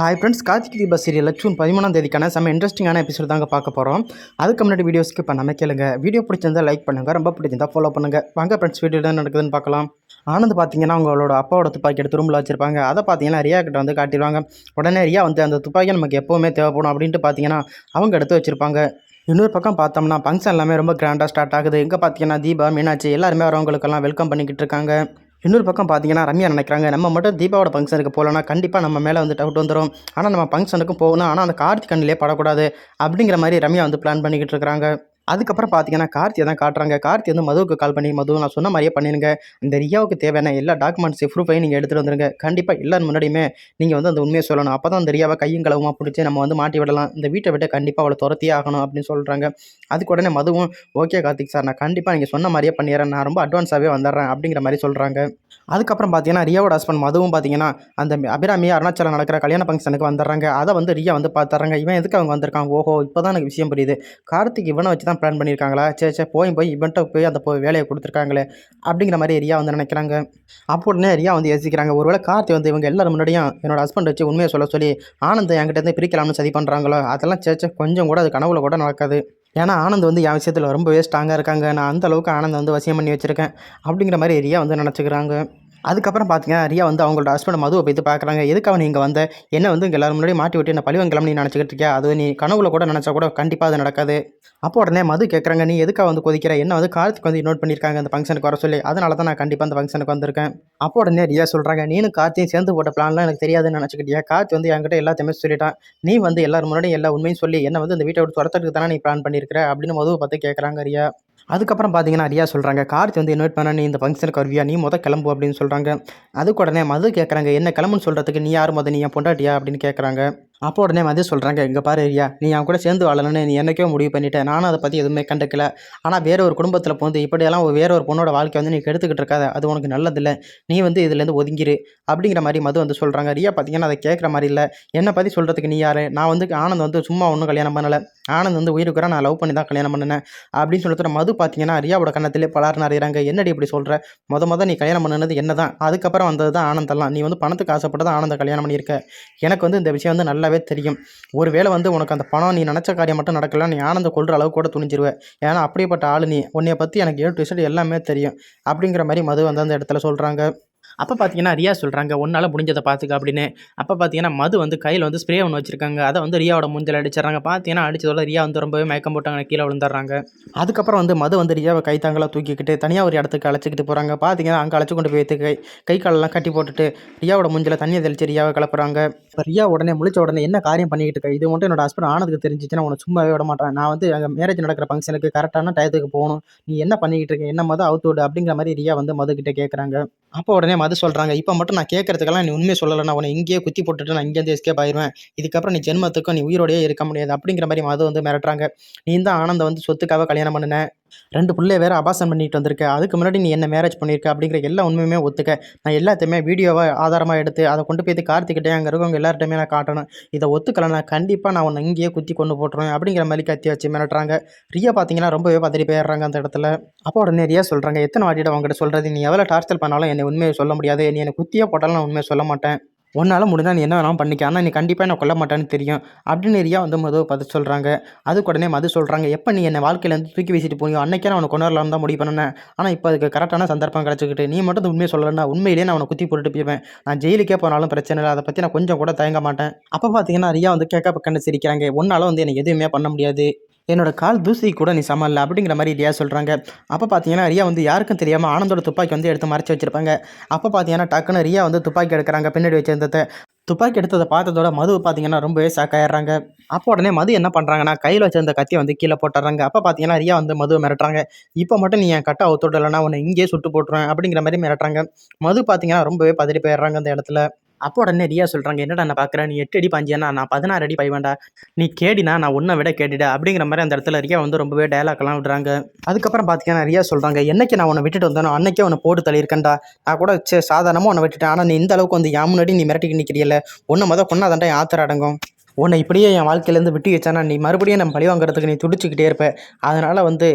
Hi friends Karthik Deepa சீரியலில் June பதிமூணாம் தேதிக்கான செம்ம இன்ட்ரெஸ்டிங்கான எபிசோட் தாங்க பார்க்க போகிறோம் அதுக்கு முன்னாடி வீடியோ ஸ்கிப் பண்ணாமல் கேளுங்க. வீடியோ பிடிச்சிருந்தா லைக் பண்ணுங்கள் ரொம்ப பிடிச்சிருந்தா ஃபாலோ பண்ணுங்கள் வாங்க ஃப்ரெண்ட்ஸ் வீடியோ என்ன நடக்குதுன்னு பார்க்கலாம். ஆனந்த் பார்த்தீங்கன்னா அவங்களோட அப்பாவோட துப்பாக்கி எடுத்து ரூமில் வச்சிருப்பாங்க. அதை பார்த்தீங்கன்னா ரியா கிட்ட வந்து காட்டிடுவாங்க. உடனே ரியா வந்து அந்த துப்பாக்கி நமக்கு எப்போவுமே தேவைப்படும் அப்படின்ட்டு பார்த்தீங்கன்னா அவங்க எடுத்து வச்சிருப்பாங்க. இன்னொரு பக்கம் பார்த்தோம்னா ஃபங்க்ஷன் எல்லாமே ரொம்ப கிராண்டாக ஸ்டார்ட் ஆகுது. இங்கே பார்த்தீங்கன்னா தீபா மீனாட்சி எல்லாருமே வரவங்களுக்கெல்லாம் வெல்கம் பண்ணிக்கிட்டு இருக்காங்க. இன்னொரு பக்கம் பார்த்தீங்கன்னா ரம்யா நினைக்கிறாங்க நம்ம மட்டும் தீபாவோட ஃபங்க்ஷனுக்கு போகலன்னா கண்டிப்பாக நம்ம மேலே வந்து டவுட் வந்துடும் ஆனால் நம்ம ஃபங்க்ஷனுக்கும் போகணும். ஆனால் அந்த கார்த்திக் கண்ணிலே படக்கூடாது அப்படிங்கிற மாதிரி ரம்யா வந்து பிளான் பண்ணிக்கிட்டு இருக்கிறாங்க. அதுக்கப்புறம் பார்த்தீங்கன்னா கார்த்தி தான் காட்டுறாங்க. கார்த்தி வந்து மதுவுக்கு கால் பண்ணி மது நான் சொன்ன மாதிரியே பண்ணிடுங்க இந்த ரியாவுக்கு தேவையான எல்லா டாக்குமெண்ட்ஸ் ப்ரூஃபையும் நீங்கள் எடுத்துகிட்டு வந்துருங்க. கண்டிப்பாக எல்லாரும் முன்னாடியுமே நீங்கள் வந்து அந்த உண்மையை சொல்லணும். அப்போ தான் அந்த ரியாவை கையும் களவுமா பிடிச்சி நம்ம வந்து மாட்டி விடலாம். இந்த வீட்டை விட்டு கண்டிப்பாக அவளை துரத்தியே ஆகணும் அப்படின்னு சொல்கிறாங்க அதுக்கு உடனே மதுவும் ஓகே கார்த்திக் சார் நான் கண்டிப்பாக நீங்கள் சொன்ன மாதிரியே பண்ணிடுறேன் நான் ரொம்ப அட்வான்ஸாகவே வந்துடுறேன் அப்படிங்கிற மாதிரி சொல்கிறாங்க அதுக்கப்புறம் பார்த்தீங்கன்னா ரியாவோட ஹஸ்பண்ட் மதுவும் பார்த்தீங்கன்னா அந்த அபிராமி அருணாச்சலம் நடக்கிற கல்யாண ஃபங்க்ஷனுக்கு வந்துடுறாங்க. அதை வந்து ரியா வந்து பார்த்துறாங்க இவன் எதுக்கு அவங்க வந்திருக்காங்க ஓஹோ இப்போ தான் எனக்கு விஷயம் புரியுது. கார்த்திக் இவனை வச்சு தான் பிளான் பண்ணியிருக்காங்களா? சே சே போய் போய் இவன்ட்ட போய் அந்த போய் வேலையை கொடுத்துருக்காங்களே அப்படிங்கிற மாதிரி ரியா வந்து நினைக்கிறாங்க. அப்போ உடனே ரியா வந்து யோசிக்கிறாங்க ஒருவேளை கார்த்தி வந்து இவங்க எல்லாரும் முன்னாடியும் என்னோட ஹஸ்பண்ட் வச்சு உண்மையை சொல்ல சொல்லி ஆனந்த் என்கிட்ட இருந்து பிரிக்கலாம்னு சதி பண்ணுறாங்களோ அதெல்லாம் சேச்சே கொஞ்சம் கூட அது கனவுல கூட நடக்காது. ஏன்னா ஆனந்த் வந்து என் விஷயத்தில் ரொம்பவே ஸ்ட்ராங்காக இருக்காங்க. நான் அந்த அளவுக்கு ஆனந்த் வந்து வசியம் பண்ணி வச்சுருக்கேன். அப்படிங்கிற மாதிரி ரியா வந்து நினச்சிக்கிறாங்க. அதுக்கப்புறம் பார்த்தீங்கன்னா ரியா வந்து அவங்களோட ஹஸ்பண்ட் மதுவை போய் பார்க்குறாங்க எதுக்கு அவன் இங்கே வந்த? என்ன வந்து இங்கே எல்லாரும் முன்னாடி மாட்டி விட்டு என்ன பழிவங்கலாம் நீ நினச்சிக்கிட்டு இருக்கியா? அது நீ கனவுல கூட நினச்சா கூட கண்டிப்பாக அது நடக்காது. அப்போ உடனே மது கேட்குறாங்க நீ எதுக்காக வந்து கொதிக்கிற? என்ன வந்து கார்த்திக் வந்து நோட் பண்ணியிருக்காங்க அந்த ஃபங்க்ஷனுக்கு வர சொல்லி? அதனால தான் நான் கண்டிப்பாக அந்த ஃபங்க்ஷனுக்கு வந்திருக்கேன். அப்போ உடனே ரியா சொல்கிறாங்க நீனும் கார்த்தியும் சேர்ந்து போட்ட பிளான்லாம் எனக்கு தெரியாதுன்னு நினச்சிக்கிட்டியா? கார்த்தி வந்து என்கிட்ட எல்லாத்தையுமே சொல்லிட்டான். நீ வந்து எல்லாரும் முன்னாடி எல்லா உண்மையும் சொல்லி என்ன வந்து இந்த வீட்டை விட்டு துரத்துறதுக்கு தானே நீ பிளான் பண்ணியிருக்கிற அப்படின்னு மதுவை பார்த்து கேட்குறாங்க ரியா. அதுக்கப்புறம் பார்த்தீங்கன்னா ரியா சொல்கிறாங்க கார்த்தி வந்து இன்வைட் பண்ண நீ இந்த ஃபங்க்ஷனுக்கு வருவியா? நீ மொதல் கிளம்பு அப்படின்னு சொல்கிறாங்க அதுக்கு உடனே மது கேட்குறாங்க என்ன கிளம்புன்னு சொல்கிறதுக்கு நீ யார் மொதல் நீ என் பொண்டாட்டியா? அப்படின்னு கேட்குறாங்க அப்போ உடனே மது சொல்கிறாங்க இங்கே பாரு ரியா நீ என் கூட சேர்ந்து வாழணும்னு நீ என்னைக்கோ முடிவு பண்ணிட்டேன் நானும் அதை பற்றி எதுவுமே கண்டுக்கல. ஆனால் வேற ஒரு குடும்பத்தில் போந்து இப்படியெல்லாம் ஒரு வேற ஒரு பொண்ணோட வாழ்க்கை வந்து நீ கெடுத்துக்கிட்டு இருக்காத. அது உனக்கு நல்லதில்லை. நீ வந்து இதுலேருந்து ஒதுங்கிரு. அப்படிங்கிற மாதிரி மது வந்து சொல்கிறாங்க ரியா பார்த்தீங்கன்னா அதை கேட்குற மாதிரி இல்லை. என்னை பற்றி சொல்கிறதுக்கு நீ யார்? நான் வந்து ஆனந்த் வந்து சும்மா ஒன்றும் கல்யாணம் பண்ணலை. ஆனந்த் வந்து உயிருக்குற நான் லவ் பண்ணி தான் கல்யாணம் பண்ணினேன். அப்படின்னு சொல்லிட்டு மது பார்த்தீங்கன்னா ரியாவோட கண்ணத்திலே பலார் நிறையிறாங்க என்னடி இப்படி சொல்கிற மொதல் மொதல் நீ கல்யாணம் பண்ணினது என்ன தான் அதுக்கப்புறம் வந்தது தான் ஆனந்தெல்லாம். நீ வந்து பணத்துக்கு ஆசைப்பட்டு தான் ஆனந்த கல்யாணம் பண்ணியிருக்க. எனக்கு வந்து இந்த விஷயம் வந்து நல்ல நல்லாவே தெரியும். ஒருவேளை வந்து உனக்கு அந்த பணம் நீ நினச்ச காரியம் மட்டும் நடக்கல நீ ஆனந்த கொள்கிற அளவு கூட துணிஞ்சிருவேன் ஏன்னா அப்படிப்பட்ட ஆள் நீ. உன்னைய பற்றி எனக்கு ஏழு டு எல்லாமே தெரியும். அப்படிங்கிற மாதிரி மது வந்து அந்த இடத்துல சொல்கிறாங்க அப்போ பார்த்தீங்கன்னா ரியா சொல்கிறாங்க ஒன்னால் முடிஞ்சதை பார்த்துக்க அப்படின்னு. அப்போ பார்த்தீங்கன்னா மது வந்து கையில் வந்து ஸ்ப்ரே ஒன்று வச்சிருக்காங்க. அதை வந்து ரியாவோட மூஞ்சில் அடிச்சிடறாங்க. பார்த்தீங்கன்னா அடிச்சதோட ரியா வந்து ரொம்பவே மயக்கம் போட்டாங்க கீழே விழுந்துடுறாங்க. அதுக்கப்புறம் வந்து மது வந்து ரியாவை கைத்தாங்களாக தூக்கிக்கிட்டு தனியாக ஒரு இடத்துக்கு அழைச்சிக்கிட்டு போகிறாங்க பார்த்தீங்கன்னா அங்கே அழைச்சி கொண்டு போய் கை கை காலெல்லாம் கட்டி போட்டுட்டு ரியாவோட மூஞ்சில் தண்ணியை தெளிச்சு ரியாவை கிளப்புறாங்க. இப்போ ரியா உடனே முழிச்ச உடனே என்ன காரியம் பண்ணிக்கிட்டு இருக்க? இது மட்டும் என்னோட ஹஸ்பண்ட் ஆனதுக்கு தெரிஞ்சிச்சுன்னா உனக்கு சும்மாவே விட மாட்டேன். நான் வந்து அங்கே மேரேஜ் நடக்கிற ஃபங்க்ஷனுக்கு கரெக்டான டயத்துக்கு போகணும். நீ என்ன பண்ணிக்கிட்டு இருக்க? என்ன மது அவுத்து விடு? அப்படிங்கிற மாதிரி ரியா வந்து மது கிட்ட கேட்குறாங்க அப்போ உடனே மது சொல்கிறாங்க இப்போ மட்டும் நான் கேட்கறதுக்கெல்லாம் நீ உண்மையை சொல்லலை. நான் உன்னை இங்கேயே குத்தி போட்டுட்டு நான் இங்கேருந்து எஸ்கேப் ஆயிடுவேன் இதுக்கப்புறம் நீ ஜென்மத்துக்கும் நீ உயிரோடையே இருக்க முடியாது. அப்படிங்கிற மாதிரி மது வந்து மிரட்டுறாங்க. நீ தான் ஆனந்த வந்து சொத்துக்காக கல்யாணம் பண்ணுன. ரெண்டு பிள்ளைய வேறு அபாசம் பண்ணிட்டு வந்திருக்க. அதுக்கு முன்னாடி நீ என்ன மேரேஜ் பண்ணியிருக்க அப்படிங்கிற எல்லா உண்மையுமே ஒத்துக்க. நான் எல்லாத்தையுமே வீடியோவை ஆதாரமாக எடுத்து அதை கொண்டு போய் கார்த்திக்கிட்டே அங்கே இருக்கவங்க எல்லார்ட்டையுமே நான் காட்டணும். இதை ஒத்துக்கலைன்னா கண்டிப்பாக நான் உன்னை இங்கேயே குத்தி கொண்டு போட்டுருவேன் அப்படிங்கிற மாதிரி கத்தி வச்சு மிரட்டுறாங்க. ரியா பார்த்தீங்கன்னா ரொம்பவே பதறி போயிடுறாங்க அந்த இடத்துல. அப்போ உடனே ரியா சொல்கிறாங்க எத்தனை வாட்டிட்டு அவங்ககிட்ட சொல்கிறது நீ எவ்வளோ டார்ச்சல் பண்ணாலும் என்னை உண்மையை சொல்ல முடியாது. நீ என்னை குத்தியே போட்டாலும் நான் உண்மையை சொல்ல மாட்டேன். உன்னால் முடிஞ்சால் நீ என்ன வேணாலும் பண்ணிக்க. ஆனால் நீ கண்டிப்பாக என்ன கொல்ல மாட்டேன்னு தெரியும். அப்படின்னு ரியா வந்து மதுவை பார்த்து சொல்கிறாங்க அதுக்கு உடனே மது சொல்கிறாங்க எப்போ நீ என்னை வாழ்க்கையிலேருந்து தூக்கி வீசிட்டு போனியோ அன்னைக்கே நான் உனக்கு கொண்டு வரலாம் தான் முடிவு பண்ணேன். ஆனால் இப்போ அதுக்கு கரெக்டான சந்தர்ப்பம் கிடச்சிக்கிட்டு நீ மட்டும் உண்மையை சொல்லலைன்னா உண்மையிலேயே நான் அவனை குத்தி போட்டுட்டு போய்ப்பேன் நான் ஜெயிலுக்கே போனாலும் பிரச்சனை இல்லை. அதை பற்றி நான் கொஞ்சம் கூட தயங்க மாட்டேன். அப்போ பார்த்தீங்கன்னா ரியா வந்து கேட்க பக்கண்டு சிரிக்கிறாங்க. உன்னால் வந்து எனக்கு எதுவுமே பண்ண முடியாது. என்னோட கால் தூசி கூட நீ சமல்ல அப்படிங்கிற மாதிரி ரியா சொல்கிறாங்க அப்போ பார்த்தீங்கன்னா ரியா வந்து யாருக்கும் தெரியாமல் ஆனந்தோட துப்பாக்கி வந்து எடுத்து மறைச்சி வச்சிருப்பாங்க. அப்போ பார்த்தீங்கன்னா டக்குன்னு ரியா வந்து துப்பாக்கி எடுக்கிறாங்க பின்னாடி வச்சிருந்ததை. துப்பாக்கி எடுத்ததை பார்த்ததோட மது பார்த்தீங்கன்னா ரொம்பவே சாக்காயிடுறாங்க ஆயிடுறாங்க. அப்போ உடனே மது என்ன பண்ணுறாங்கன்னா கையில் வச்சிருந்த கத்தியை வந்து கீழே போட்டுறாங்க. அப்போ பார்த்தீங்கன்னா ரியா வந்து மதுவை மிரட்டுறாங்க. இப்போ மட்டும் நீ என் கட்டை அவுத்துடலைன்னா உன்னை இங்கேயே சுட்டு போட்டுருவேன் அப்படிங்கிற மாதிரி மிரட்டுறாங்க. மது பார்த்தீங்கன்னா ரொம்பவே பதறி போயிடுறாங்க அந்த இடத்துல. அப்போ உடனே ரியா சொல்கிறாங்க என்னடா நான் பார்க்குறேன் நீ எட்டு அடி பாஞ்சியானா நான் பதினாறு அடி பைவேண்டா நீ கேடினா நான் உன்னை விட கேட்டுட அப்படிங்கிற மாதிரி அந்த இடத்துல ரியா வந்து ரொம்பவே டயலாக்லாம் விடுறாங்க. அதுக்கப்புறம் பார்த்தீங்கன்னா ரியா சொல்கிறாங்க என்னைக்கு நான் உன்னை விட்டுட்டு வந்தானோ அன்னைக்கே உன்னை போட்டு தள்ளியிருக்கேன்டா. நான் கூட சே சாதாரணமாக உன்னை விட்டுட்டேன். ஆனால் நீ இந்த அளவுக்கு வந்து யா முன்னாடி நீ மிரட்டிக்கு நிற்கிறீல்ல உன்னை மொதல் கொண்டா தாண்டா ஆத்திர அடங்கும். உன்னை இப்படியே என் வாழ்க்கையிலேருந்து விட்டு வச்சானா நீ மறுபடியும் நம்ம பழி வாங்குறதுக்கு நீ துடிச்சிக்கிட்டே இருப்ப. அதனால் வந்து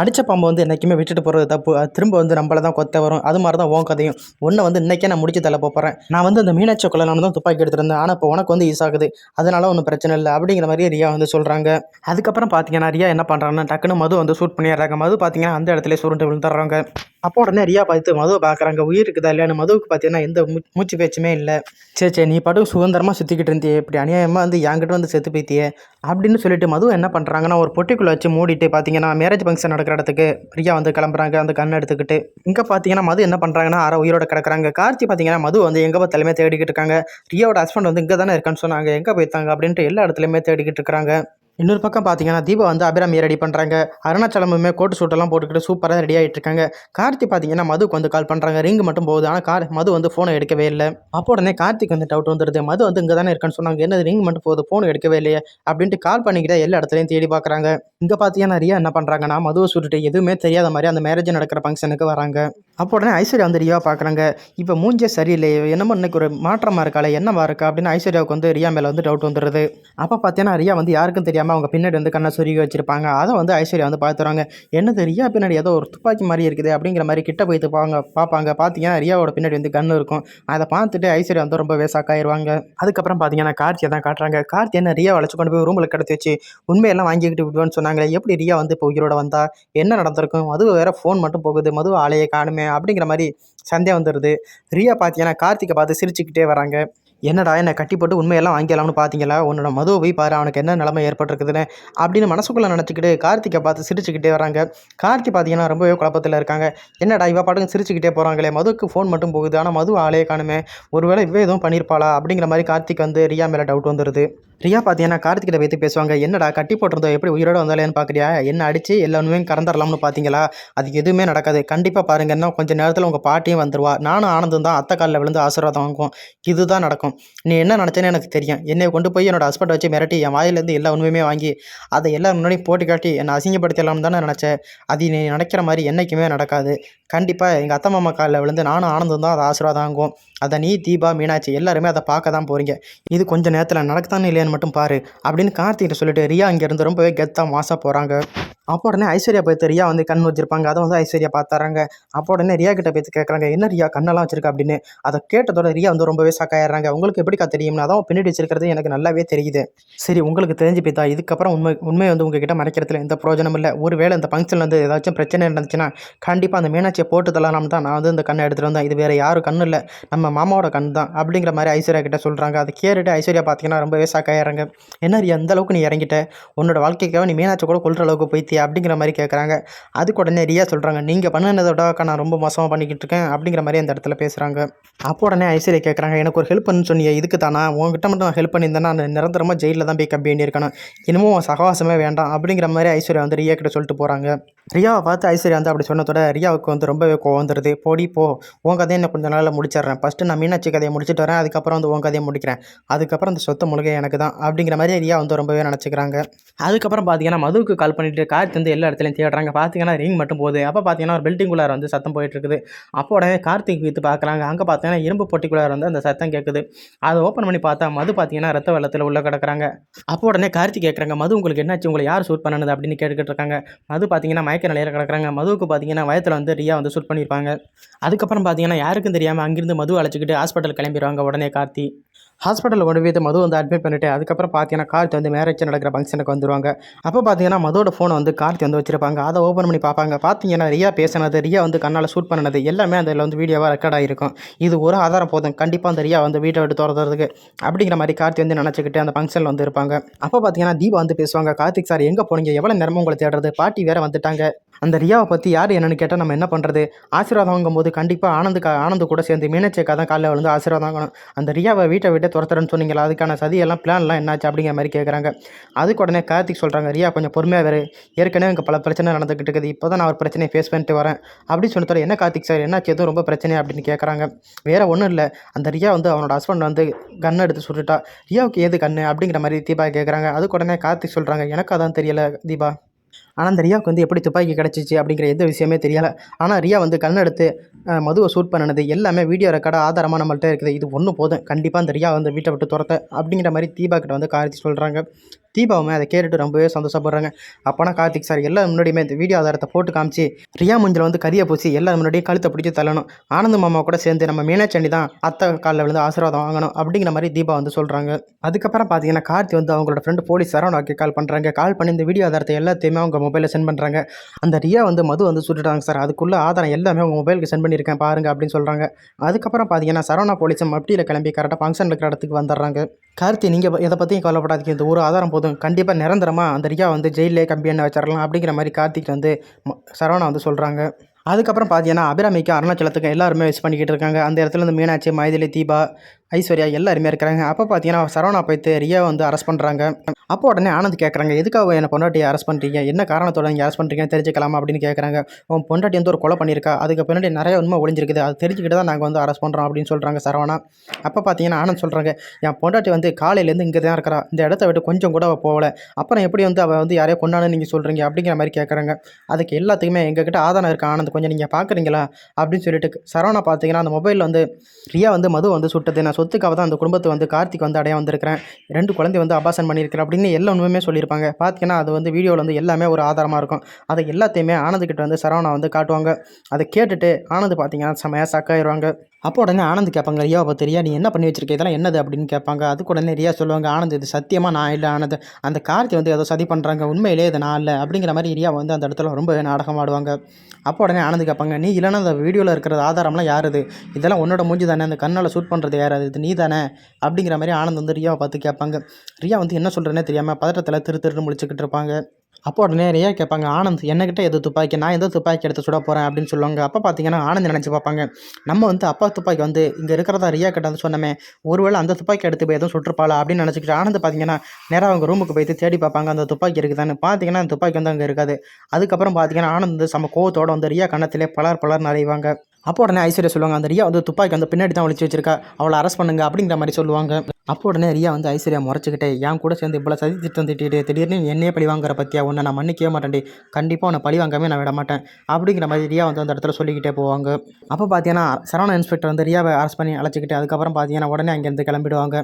அடித்த பாம்பை வந்து என்றைக்குமே விட்டுட்டு போகிறது தப்பு. அது திரும்ப வந்து நம்மளை தான் கொத்த வரும். அது மாதிரி தான் உன் கதையும். உன்னை வந்து இன்றைக்கே நான் முடிச்சு தள்ள போகிறேன் நான் வந்து அந்த மீனாட்சி கொலை நான் தான் துப்பாக்கி எடுத்துருந்தேன் ஆனால் இப்போ உனக்கு வந்து யூஸ் ஆகுது அதனால ஒன்றும் பிரச்சனை இல்லை. அப்படிங்கிற மாதிரி ரியா வந்து சொல்கிறாங்க அதுக்கப்புறம் பார்த்தீங்கன்னா ரியா என்ன பண்ணுறாங்கன்னா டக்குன்னு மது வந்து ஷூட் பண்ணிடுறாங்க. மது பார்த்தீங்கன்னா அந்த இடத்துல சுருண்டு விழுந்துடுறாங்க. அப்போ உடனே ரியா பார்த்து மதுவை பார்க்குறாங்க உயிர் இருக்குதா இல்லையான்னு? மதுவுக்கு பார்த்தீங்கன்னா எந்த மூச்சு பேச்சுமே இல்லை. சே சே நீ பாட்டுக்கு சுதந்திரமாக சுற்றிக்கிட்டு இருந்தியே. இப்படி அநியாயமாக வந்து என்கிட்ட வந்து செத்து போய்த்தியே அப்படின்னு சொல்லிட்டு மது என்ன பண்ணுறாங்கன்னா ஒரு பொட்டிக்குள்ளே வச்சு மூடிட்டு பார்த்தீங்கன்னா மேரேஜ் ஃபங்க்ஷன் நடக்கிற இடத்துக்கு ரியா வந்து கிளம்புறாங்க அந்த கண் எடுத்துக்கிட்டு. இங்கே பார்த்தீங்கன்னா மது என்ன பண்ணுறாங்கன்னா அரை உயிரோட கிடக்குறாங்க. கார்த்தி பார்த்தீங்கன்னா மது வந்து எங்கே பார்த்தாலுமே தேடிக்கிட்டு இருக்காங்க. ரியாவோட ஹஸ்பண்ட் வந்து இங்கே தானே இருக்கான்னு சொன்னாங்க. எங்கே போய்த்தாங்க அப்படின்ட்டு எல்லா இடத்துலையுமே தேடிக்கிட்டு இருக்காங்க இன்னொரு பக்கம் பார்த்தீங்கன்னா தீபா வந்து அபிராமியை ரெடி பண்ணுறாங்க அருணாச்சலமுமே கோட்டு சூட்டெல்லாம் போட்டுக்கிட்டு சூப்பராக ரெடி ஆகிட்டு இருக்காங்க கார்த்தி பார்த்தீங்கன்னா மதுக்கு வந்து கால் பண்ணுறாங்க ரிங் மட்டும் போகுது. ஆனால் கார் மது வந்து ஃபோனை எடுக்கவே இல்லை. அப்போ உடனே கார்த்திக் வந்து டவுட் வந்துடுது மது வந்து இங்கே தானே இருக்கான்னு சொன்னாங்க. என்ன ரிங் மட்டும் போகுது ஃபோன் எடுக்கவே இல்லையே? அப்படின்ட்டு கால் பண்ணிக்கிட்டே எல்லா இடத்துலையும் தேடி பார்க்குறாங்க இங்கே பார்த்தீங்கன்னா ரியா என்ன பண்ணுறாங்கன்னா மதுவை சுட்டுட்டு எதுவுமே தெரியாத மாதிரி அந்த மேரேஜ் நடக்கிற ஃபங்க்ஷனுக்கு வராங்க. அப்போ உடனே ஐஸ்வர்யா வந்து ரியா பார்க்குறாங்க இப்போ மூஞ்சே சரியில்லையே. என்னமோ இன்னைக்கு ஒரு மாற்றமாக இருக்காளே. என்னவா இருக்கா? அப்படின்னு ஐஸ்வர்யாவுக்கு வந்து ரியா மேலே வந்து டவுட் வந்துடுது அப்போ பார்த்தீங்கன்னா ரியா வந்து யாருக்கும் தெரியாமல் அவங்க பின்னாடி வந்து கண்ணை சொருகி வச்சிருப்பாங்க. அதை வந்து ஐஸ்வர்யா வந்து பார்த்துறாங்க. என்னது ரியா பின்னாடி ஏதோ ஒரு துப்பாக்கி மாதிரி இருக்குது. அப்படிங்கிற மாதிரி கிட்ட போயிட்டு பாங்க பார்ப்பாங்க. பார்த்தீங்கன்னா ரியாவோட பின்னாடி வந்து கன்று இருக்கும். அதை பார்த்துட்டு ஐஸ்வர்யா வந்து ரொம்ப வேசாக்காயிருவாங்க அதுக்கப்புறம் பார்த்தீங்கன்னா கார்த்தியை தான் காட்டுறாங்க. கார்த்தி என்ன ரியா வளைச்சு கொண்டு போய் ரூமில் கிடச்சி வச்சு உண்மையெல்லாம் வாங்கிக்கிட்டு விடுவேன்னு சொன்னாங்களே எப்படி ரியா வந்து இப்போ உயிரோட வந்தா? என்ன நடந்திருக்கும்? மது வேற ஃபோன் மட்டும் போகுது. மது ஆலையை காணுமே. அப்படிங்கிற மாதிரி சந்தேகம் வந்துடுது ரியா பார்த்தீங்கன்னா கார்த்திகை பார்த்து சிரிச்சுக்கிட்டே வராங்க. என்னடா என்னை கட்டி போட்டு உண்மையெல்லாம் வாங்கிக்கலாம்னு பார்த்தீங்களா உன்னோட மதுவை போய் பாரு அவனுக்கு என்ன நிலமை ஏற்பட்டிருக்குதுன்னு அப்படின்னு மனசுக்குள்ளே நினச்சிக்கிட்டு கார்த்திகை பார்த்து சிரிச்சுக்கிட்டே வராங்க. கார்த்தி பார்த்தீங்கன்னா ரொம்பவே குழப்பத்தில் இருக்காங்க. என்னடா இவ பாட்டுக்கு சிரிச்சுக்கிட்டே போகிறாங்களே மதுவுக்கு ஃபோன் மட்டும் போகுது ஆனால் மது ஆளே காணுமே. ஒருவேளை இவ எதுவும் பண்ணியிருப்பாளா அப்படிங்கிற மாதிரி கார்த்திக் வந்து ரியா மேலே டவுட் வந்துடுது ரியா பார்த்தீங்கன்னா கார்த்திகிட்ட வைத்து பேசுவாங்க என்னடா கட்டி போட்டிருந்தோம் எப்படி உயிரோட வந்தாலேன்னு பார்க்குறியா என்ன அடித்து எல்லா கறந்துடலாம்னு பார்த்தீங்களா அது எதுவுமே நடக்காது. கண்டிப்பாக பாருங்க கொஞ்சம் நேரத்தில் உங்கள் பாட்டியும் வந்துடுவா நானும் ஆனந்தம் தான் அத்தை காலில் விழுந்து ஆசீர்வாதம் வாங்குவோம். இதுதான் நடக்கும். நீ என்ன நினச்சேன்னு எனக்கு தெரியும். என்னை கொண்டு போய் என்னோட ஹஸ்பண்ட் வச்சு மிரட்டி என் வாயிலேருந்து எல்லா உண்மையுமே வாங்கி அதை எல்லாரும் முன்னாடி போட்டு காட்டி என்னை அசிங்கப்படுத்தலாம்னு தானே நினச்சேன். அது நீ நினைக்கிற மாதிரி என்றைக்குமே நடக்காது. கண்டிப்பாக எங்கள் அத்தை மாமா காலில் விழுந்து நானும் ஆனந்தம் தான் அதை ஆசீர்வாதம் வாங்குவோம். அதை நீ தீபா மீனாட்சி எல்லாருமே அதை பார்க்க தான் போகிறீங்க இது கொஞ்சம் நேரத்தில் நடக்குதானே இல்லையான்னு மட்டும் பாரு? அப்படின்னு கார்த்திகிட்ட சொல்லிட்டு ரியா இங்கேருந்து ரொம்பவே கெத்தாக மாசாக போகிறாங்க அப்போ உடனே ஐஸ்வர்யா பார்த்து ரியா வந்து கண் வச்சிருப்பாங்க அதை வந்து ஐஸ்வர்யா பார்த்துறாங்க அப்போ உடனே ரியா கிட்ட பேசி கேட்குறாங்க என்ன ரியா கண்ணெல்லாம் வச்சிருக்கா? அப்படின்னு. அதை கேட்டதோட ரியா வந்து ரொம்பவே ஷாக்காயிடுறாங்க உங்களுக்கு எப்படிக்கா தெரியும்னா? அதான் பின்னாடி வச்சிருக்கிறது எனக்கு நல்லாவே தெரியுது. சரி உங்களுக்கு தெரிஞ்சு போய்த்தா இதுக்கப்புறம் உண்மை உண்மை வந்து உங்ககிட்ட மறைக்கிறதுல எந்த பிரயோஜனம் இல்லை. ஒரு வேளை இந்த ஃபங்க்ஷன் வந்து ஏதாச்சும் பிரச்சனை இருந்துச்சுன்னா கண்டிப்பாக அந்த மீனாட்சியை போட்டு தள்ளலாம் தான் நான் வந்து இந்த கண்ணை எடுத்துகிட்டு வந்தேன். இது வேறு யாரும் கண்ணு இல்லை. நம்ம மாமாவோட கண் தான் அப்படிங்கிற மாதிரி ஐஸ்வர்யா கிட்ட சொல்கிறாங்க அதை கேட்டுட்டு ஐஸ்வர்யா பார்த்தீங்கன்னா ரொம்பவே ஷாக்காயிடுறாங்க என்ன ரியா அந்த அளவுக்கு நீ இறங்கிட்ட? உன்னோட வாழ்க்கைக்காக நீ மீனாட்சி கூட கொள்கிற அளவுக்கு போய்த்தியா அப்படிங்கிற மாதிரி கேட்குறாங்க அதுக்கு உடனே ரியா சொல்கிறாங்க நீங்கள் பண்ணினதோடக்கா நான் ரொம்ப மோசமாக பண்ணிக்கிட்டு இருக்கேன் அப்படிங்கிற மாதிரி அந்த இடத்துல பேசுகிறாங்க அப்போ உடனே ஐஸ்வர்யா கேட்குறாங்க எனக்கு ஒரு ஹெல்ப் பண்ணு சொன்னியே இதுக்கு தானா? உங்ககிட்ட மட்டும் நான் ஹெல்ப் பண்ணியிருந்தேன்னா நான் நிரந்தரமாக ஜெயிலில் தான் போய் கம்பி பண்ணியிருக்கணும் இன்னமும் உன் சகவாசமே வேண்டாம் அப்படிங்கிற மாதிரி ஐஸ்வர்யா வந்து ரியா கிட்ட சொல்லிட்டு போகிறாங்க ரியாவை பார்த்து ஐஸ்வர்யா வந்து அப்படி சொன்னதோட ரியாவுக்கு வந்து ரொம்பவே கோவம் வந்துடுது போடி போ. உன் கதையை நான் கொஞ்ச நாளில் முடிச்சிடுறேன். ஃபஸ்ட்டு நான் மீனாட்சி கதையை முடிச்சுட்டு வரேன். அதுக்கப்புறம் வந்து உன் கதையை முடிக்கிறேன். அதுக்கப்புறம் அந்த சொத்தை முழுகை எனக்கு தான் அப்படிங்கிற மாதிரி ரியா வந்து ரொம்பவே நினச்சிக்கிறாங்க. அதுக்கப்புறம் பார்த்தீங்கன்னா மதுவுக்கு கால் பண்ணிட்டு கார்த்தி வந்து எல்லா இடத்துலையும் தேடுறாங்க. பார்த்தீங்கன்னா ரிங் மட்டும் போகுது. அப்போ பார்த்தீங்கன்னா ஒரு பில்டிங்குள்ளார வந்து சத்தம் போயிட்டு இருக்குது அப்போ உடனே கார்த்திக் வித்து பார்க்குறாங்க அங்கே பார்த்தீங்கன்னா இரும்பு பொட்டிக்குள்ளார வந்து அந்த சத்தம் கேட்குது அதை ஓப்பன் பண்ணி பார்த்தா மது பார்த்தீங்கன்னா ரத்த வெள்ளத்தில் உள்ளே கிடக்குறாங்க. அப்போ உடனே கார்த்திக் கேட்குறாங்க மது உங்களுக்கு என்னாச்சு? உங்களை யார் சூட் பண்ணணுது அப்படின்னு கேட்டுக்கிட்டு இருக்காங்க. மது பார்த்தீங்கன்னா மயக்க நிலையில் கிடக்குறாங்க. மதுவுக்கு பார்த்தீங்கன்னா வயத்தில் வந்து ரியா வந்து சூட் பண்ணியிருப்பாங்க அதுக்கப்புறம் பார்த்தீங்கன்னா யாருக்கும் தெரியாமல் அங்கிருந்து மது அழைச்சிக்கிட்டு ஹாஸ்பிட்டல் கிளம்பிடுவாங்க உடனே கார்த்தி. ஹாஸ்பிட்டலில் கொண்டு போய் மது வந்து அட்மிட் பண்ணிவிட்டு அதுக்கப்புறம் பார்த்தீங்கன்னா கார்த்தி வந்து மேரேஜ் நடக்கிற ஃபங்க்ஷனுக்கு வந்துருவாங்க. அப்போ பார்த்தீங்கன்னா மதுவோட ஃபோனை வந்து கார்த்தி வந்து வச்சிருப்பாங்க. அதை ஓப்பன் பண்ணி பார்ப்பாங்க. பார்த்தீங்கன்னா ரியா பேசினது ரியா வந்து கண்ணால் ஷூட் பண்ணது எல்லாமே அதில் வந்து வீடியோவாக ரெக்கார்ட் ஆகிருக்கும் இது ஒரு ஆதாரம் போதும். கண்டிப்பாக அந்த ரியா வந்து வீட்டை விட்டு துறதுறதுக்கு அப்படிங்கிற மாதிரி கார்த்தி வந்து நினச்சிக்கிட்டு அந்த ஃபங்க்ஷனில் வந்து இருப்பாங்க. அப்போ பார்த்தீங்கன்னா தீபா வந்து பேசுவாங்க. கார்த்திக் சார் எங்கே போனீங்க? எவ்வளோ நேரமும் உங்களை தேடுறது? பாட்டி வேறு வந்துட்டாங்க. அந்த ரியாவை பற்றி யார் என்னென்னு கேட்டால் நம்ம என்ன பண்ணுறது ஆசீர்வாதம் வாங்கும்போது கண்டிப்பாக ஆனந்துக்கு ஆனந்து கூட சேர்ந்து மீனச்சேக்கா தான் காலையில் விழுந்து ஆசீர்வாதம் வாங்கணும். அந்த ரியாவை வீட்டை விட்டு துரத்துறேன்னு சொன்னீங்களா? அதுக்கான சதியெல்லாம் பிளான்லாம் என்னாச்சு அப்படிங்கிற மாதிரி கேட்குறாங்க அதுக்கு உடனே கார்த்திக் சொல்கிறாங்க ரியா கொஞ்சம் பொறுமையாக வேறு ஏற்கனவே இங்கே பல பிரச்சனை நடந்துக்கிட்டு இருக்குது. இப்போ தான் நான் ஒரு பிரச்சனையை ஃபேஸ் பண்ணிட்டு வரேன். அப்படின்னு சொன்னதோட என்ன கார்த்திக் சார்? என்னாச்சு? எதுவும் ரொம்ப பிரச்சனை அப்படின்னு கேட்குறாங்க வேறு ஒன்றும் இல்லை. அந்த ரியா வந்து அவனோட ஹஸ்பண்ட் வந்து கன் எடுத்து சுட்டுட்டா. ரியாவுக்கு ஏது கண்ணு அப்படிங்கிற மாதிரி தீபா கேட்குறாங்க அதுக்கு உடனே கார்த்திக் சொல்கிறாங்க எனக்கு அதான் தெரியல தீபா. ஆனால் அந்த ரியாவுக்கு வந்து எப்படி துப்பாக்கி கிடச்சிச்சு அப்படிங்கிற எந்த விஷயமே தெரியலை. ஆனால் ரியா வந்து கண்ணெடுத்து மதுவை ஷூட் பண்ணினது எல்லாமே வீடியோ ரெக்கார்டாக ஆதாரமாக நம்மள்ட்ட இருக்குது. இது ஒன்று போதும். கண்டிப்பாக அந்த ரியா வந்து வீட்டை விட்டு துரத்த அப்படிங்கிற மாதிரி தீபா கிட்ட வந்து கார்த்தி சொல்கிறாங்க தீபாவுமே அதை கேட்டுட்டு ரொம்பவே சந்தோஷப்படுறாங்க. அப்போனா கார்த்திக் சார் எல்லாரும் முன்னாடியுமே இந்த வீடியோ ஆதாரத்தை போட்டு காமிச்சு ரியா முஞ்சில் வந்து கரியை பூசி எல்லாரும் முன்னாடியும் கழுத்தை பிடிச்சி தள்ளணும். ஆனந்த மாமா கூட சேர்ந்து நம்ம மீனாட்சி தான் அத்தை காலில் விழுந்து ஆசீர்வாதம் வாங்கணும் அப்படிங்கிற மாதிரி தீபா வந்து சொல்கிறாங்க அதுக்கப்புறம் பார்த்தீங்கன்னா கார்த்தி வந்து அவங்களோட ஃப்ரெண்டு போலீஸ் சரவணாக்கு கால் பண்ணுறாங்க கால் பண்ணி இந்த வீடியோ ஆதாரத்தை எல்லாத்தையுமே அவங்க மொபைலில் சென்ட் பண்ணுறாங்க அந்த ரியா வந்து மது வந்து சுட்டுட்டாங்க சார் அதுக்குள்ளே ஆதாரம் எல்லாமே உங்கள் மொபைலுக்கு சென்ட் பண்ணியிருக்கேன் பாருங்க அப்படின்னு சொல்கிறாங்க அதுக்கப்புறம் பார்த்தீங்கன்னா சரவணா போலீஸும் மப்டியில் கிளம்பி கரெக்டாக ஃபங்க்ஷன் இருக்கிற இடத்துக்கு வந்துடுறாங்க. கார்த்தி நீங்கள் எதை பற்றியும் கவலைப்படாதீங்க. இந்த ஒரு ஆதாரம் போதும். கண்டிப்பாக நிரந்தரமாக அந்த ரியா வந்து ஜெயிலே கம்பி என்ன வச்சிடலாம் அப்படிங்கிற மாதிரி கார்த்திக் வந்து ம- சரவணா வந்து சொல்கிறாங்க அதுக்கப்புறம் பார்த்தீங்கன்னா அபிராமிக்கு அருணாச்சலத்துக்கு எல்லாருமே யூஸ் பண்ணிக்கிட்டு இருக்காங்க. அந்த இடத்துல இருந்து மீனாட்சி மைதிலி தீபா ஐஸ்வர்யா எல்லாருமே இருக்கிறாங்க. அப்போ பார்த்தீங்கன்னா சரவணா போய்த்து ரியா வந்து அரெஸ்ட் பண்ணுறாங்க அப்போ உடனே ஆனந்த் கேட்குறாங்க எதுக்காக என்னை பொண்டாட்டியை அரெஸ்ட் பண்ணுறீங்க என்ன காரணத்தோட நீங்கள் அரெஸ்ட் பண்ணுறீங்கன்னு தெரிஞ்சுக்கலாமா? அப்படின்னு கேட்குறாங்க உன் பொண்டாட்டி வந்து ஒரு கொலை பண்ணியிருக்கா. அதுக்கு பின்னாடி நிறைய உண்மை ஒளிஞ்சிருக்குது. அது தெரிஞ்சுக்கிட்டு தான் நாங்கள் வந்து அரெஸ்ட் பண்ணுறோம் அப்படின்னு சொல்கிறாங்க சரவணா. அப்போ பார்த்தீங்கன்னா ஆனந்த் சொல்கிறாங்க என் பொண்டாட்டி வந்து காலையிலேருந்து இங்கே தான் இருக்கிறா. இந்த இடத்த விட்டு கொஞ்சம் கூட அவள் போகல. அப்புறம் எப்படி வந்து அவள் வந்து யாரையோ கொண்டாடுன்னு நீங்கள் சொல்கிறீங்க அப்படிங்கிற மாதிரி கேட்குறாங்க அதுக்கு எல்லாத்துக்குமே எங்ககிட்ட ஆதாரம் இருக்குது ஆனந்த் கொஞ்சம் நீங்கள் பார்க்குறீங்களா அப்படின்னு சொல்லிட்டு சரவணா பார்த்தீங்கன்னா அந்த மொபைலில் வந்து ரியா வந்து மது வந்து சுட்டது. நான் சொத்துக்காக தான் அந்த குடும்பத்தை வந்து கார்த்திக் வந்து அடையா வந்திருக்கிறேன். ரெண்டு குழந்தை வந்து அபாசன் பண்ணியிருக்கிறேன் அப்படின்னு எல்லா உண்மையுமே சொல்லியிருப்பாங்க. பார்த்தீங்கன்னா அது வந்து வீடியோவில் வந்து எல்லாமே ஒரு ஆதாரமாக இருக்கும். அதை எல்லாத்தையுமே ஆனந்த்கிட்ட வந்து சரவணா வந்து காட்டுவாங்க. அதை கேட்டுட்டு ஆனந்த் பார்த்தீங்கன்னா செமையாக சக்காயிருவாங்க அப்போ உடனே ஆனந்த் கேட்பாங்க ரியா பார்த்து ரியா நீ என்ன பண்ணி வச்சிருக்க? இதெல்லாம் என்னது? அப்படின்னு கேட்பாங்க. அதுக்கு உடனே ரியா சொல்லுவாங்க ஆனந்த் இது சத்தியமாக நான் இல்லை ஆனந்த். அந்த கார்த்தி வந்து ஏதோ சதி பண்ணுறாங்க உண்மையிலே இது நான் இல்லை. அப்படிங்கிற மாதிரி ரியா வந்து அந்த இடத்துல ரொம்ப நாடகம் ஆடுவாங்க. அப்போ உடனே ஆனந்த் கேட்பாங்க நீ இல்லைன்னா அந்த வீடியோவில் இருக்கிற ஆதாரம்லாம் யார் இது? இதெல்லாம் உன்னோட மூஞ்சி தானே அந்த கண்ணால் ஷூட் பண்ணுறது யார் அது? இது நீ தானே? அப்படிங்கிற மாதிரி ஆனந்த் வந்து ரியாவை பார்த்து கேட்பாங்க. ரியா வந்து என்ன சொல்கிறேனே தெரியாமல் பதட்டத்தில் திரு திருன்னு முடிச்சுக்கிட்டு இருப்பாங்க. அப்போ உடனே ரியா கேட்பாங்க ஆனந்த் என்னக்கிட்ட எது துப்பாக்கி? நான் எந்த துப்பாக்கி எடுத்து சுட போகிறேன் அப்படின்னு சொல்லுவாங்க. அப்போ பார்த்தீங்கன்னா ஆனந்த் நினச்சி பார்ப்பாங்க நம்ம வந்து அப்பா துப்பாக்கி வந்து இங்கே இருக்கிறதா ரியா கிட்ட வந்து சொன்னமே ஒருவேளை அந்த துப்பாக்கி எடுத்து போய் எதுவும் சுட்டுருப்பாளா? அப்படின்னு நினச்சிக்கிட்டு ஆனந்த் பார்த்தீங்கன்னா நேராக அவங்க ரூமுக்கு போயிட்டு தேடி பார்ப்பாங்க அந்த துப்பாக்கி இருக்குதான்னு? பார்த்தீங்கன்னா அந்த துப்பாக்கி வந்து அங்கே இருக்காது. அதுக்கப்புறம் பார்த்தீங்கன்னா ஆனந்த் வந்து சம கோவத்தோட வந்து ரியா கண்ணத்திலே பலர் பலர் நிறைவாங்க அப்போ உடனே ஐஸ்வர்யா சொல்லுவாங்க அந்த ரியா வந்து துப்பாக்கி வந்து பின்னாடி தான் ஒழிச்சு வச்சிருக்கா அவளை அரெஸ்ட் பண்ணுங்க அப்படிங்கிற மாதிரி சொல்லுவாங்க. அப்போ உடனே ரியா வந்து ஐஸ்வர்யா முறைச்சிக்கிட்டே என் கூட சேர்ந்து இவ்வளோ சதி திட்டம் திட்டிட்டு திடீர்னு என்னையே பழி வாங்குற பற்றியா ஒன்று நான் மன்னிக்கவே மாட்டேன்டி. கண்டிப்பாக உன்னை பழி வாங்காமே நான் விட மாட்டேன். அப்படிங்கிற மாதிரி ரியா வந்து அந்த இடத்துல சொல்லிக்கிட்டே போவாங்க. அப்போ பார்த்தீங்கன்னா சரவண இன்ஸ்பெக்டர் வந்து ரியாவை அரெஸ்ட் பண்ணி அழைச்சிக்கிட்டு அதுக்கப்புறம் பார்த்தீங்கன்னா உடனே அங்கேருந்து கிளம்பிடுவாங்க.